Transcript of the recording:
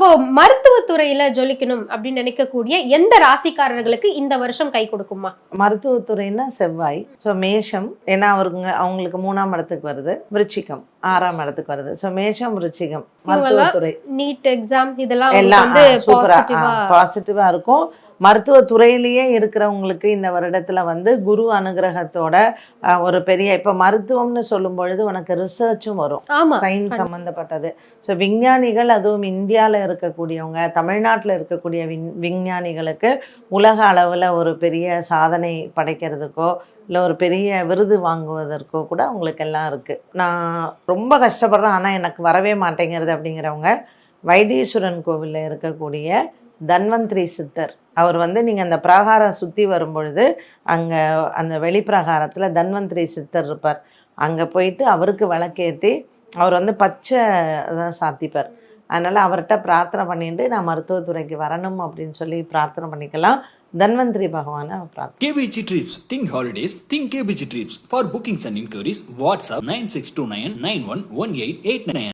இப்போ மருத்துவத்துறையில ஜொலிக்கணும் அப்படின்னு நினைக்கக்கூடிய எந்த ராசிக்காரர்களுக்கு இந்த வருஷம் கை கொடுக்குமா? மருத்துவத்துறைன்னா செவ்வாய். ஸோ மேஷம் ஏன்னா அவருங்க அவங்களுக்கு மூணாம் இடத்துக்கு வருது. விருச்சிகம் ஆறாம் இடத்துக்கு வருது. ஸோ மேஷம் விருச்சிகம் மருத்துவத்துறை. நீட் எக்ஸாம் இதெல்லாம் எல்லாம் வந்து சூப்பரா பாசிட்டிவா பாசிட்டிவா இருக்கும் மருத்துவத்துறையிலேயே இருக்கிறவங்களுக்கு இந்த வருடத்துல வந்து குரு அனுகிரகத்தோட ஒரு பெரிய இப்ப மருத்துவம்னு சொல்லும் பொழுது உனக்கு ரிசர்ச்சும் வரும். சயின்ஸ் சம்மந்தப்பட்டது ஸோ விஞ்ஞானிகள் அதுவும் இந்தியாவில் இருக்கக்கூடியவங்க தமிழ்நாட்டில் இருக்கக்கூடிய விஞ் விஞ்ஞானிகளுக்கு உலக அளவில் ஒரு பெரிய சாதனை படைக்கிறதுக்கோ இல்லை ஒரு பெரிய விருது வாங்குவதற்கோ கூட அவங்களுக்கு எல்லாம் இருக்குது நான் ரொம்ப கஷ்டப்படுறேன். ஆனால் எனக்கு வரவே மாட்டேங்கிறது அப்படிங்கிறவங்க வைத்தீஸ்வரன் கோவிலில் இருக்கக்கூடிய தன்வந்திரி சித்தர். அவர் வந்து நீங்கள் அந்த பிரகாரம் சுற்றி வரும்பொழுது அங்கே அந்த வெளிப்பிரகாரத்தில் தன்வந்திரி சித்தர் இருப்பார் அங்கே போயிட்டு அவருக்கு விளக்கேற்றி அவர் வந்து பச்சை தான் சாத்திப்பார் அதனால் அவர்கிட்ட பிரார்த்தனை பண்ணிட்டு நான் மருத்துவத்துறைக்கு வரணும் அப்படின்னு சொல்லி பிரார்த்தனை பண்ணிக்கலாம் தன்வந்திரி பகவானை பிரார்த்தனை KBG Trips. Think holidays. Think KBG Trips. For bookings and inquiries, WhatsApp 9629 911889.